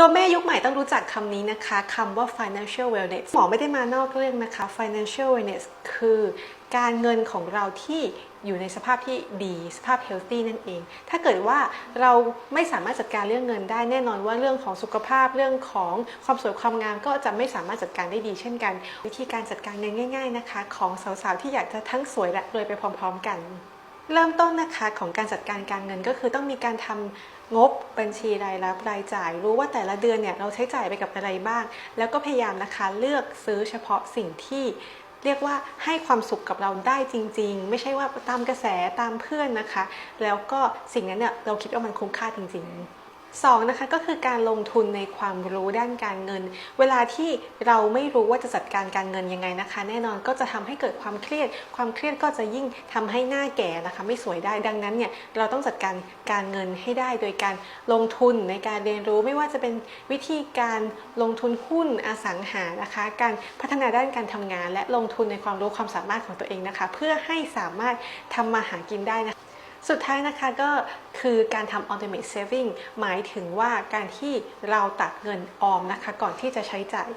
ตัวแม่ยุคใหม่ต้องรู้จักคำนี้นะคะคำว่า financial wellness หมอไม่ได้มานอกเรื่องนะคะ financial wellness คือการเงินของเราที่อยู่ในสภาพที่ดีสภาพ healthy นั่นเอง ถ้าเกิดว่าเราไม่สามารถจัดการเรื่องเงินได้แน่นอนว่าเรื่องของสุขภาพเรื่องของความสวยความงามก็จะไม่สามารถจัดการได้ดีเช่นกัน วิธีการจัดการเงินง่าย ๆนะคะ ของสาวๆที่อยากจะทั้งสวยและรวยไปพร้อม ๆ กัน เริ่มต้นนะคะของการจัดการการเงินก็คือต้องมีการทำงบบัญชีรายรับรายจ่าย รู้ว่าแต่ละเดือนเนี่ยเราใช้จ่ายไปกับอะไรบ้าง แล้วก็พยายามนะคะเลือกซื้อเฉพาะสิ่งที่เรียกว่าให้ความสุขกับเราได้จริง ๆ ไม่ใช่ว่าตามกระแสตามเพื่อนนะคะ แล้วก็สิ่งนั้นเนี่ยเราคิดว่ามันคุ้มค่าจริง ๆ สองนะคะก็คือการลงทุนในความรู้ด้านการเงิน เวลาที่เราไม่รู้ว่าจะจัดการการเงินยังไงนะคะ แน่นอนก็จะทำให้เกิดความเครียด ความเครียดก็จะยิ่งทำให้หน้าแก่นะคะ ไม่สวยได้ดังนั้นเนี่ยเราต้องจัดการการเงินให้ได้โดยการลงทุนในการเรียนรู้ไม่ว่าจะเป็นวิธีการลงทุนหุ้นอสังหานะคะ การพัฒนาด้านการทำงาน และลงทุนในความรู้ความสามารถของตัวเองนะคะ เพื่อให้สามารถทำมาหากินได้นะคะ สุดท้ายนะคะก็คือการทำ automate saving หมายถึงว่าการที่เราตัดเงินออมนะคะ ก่อนที่จะใช้จ่าย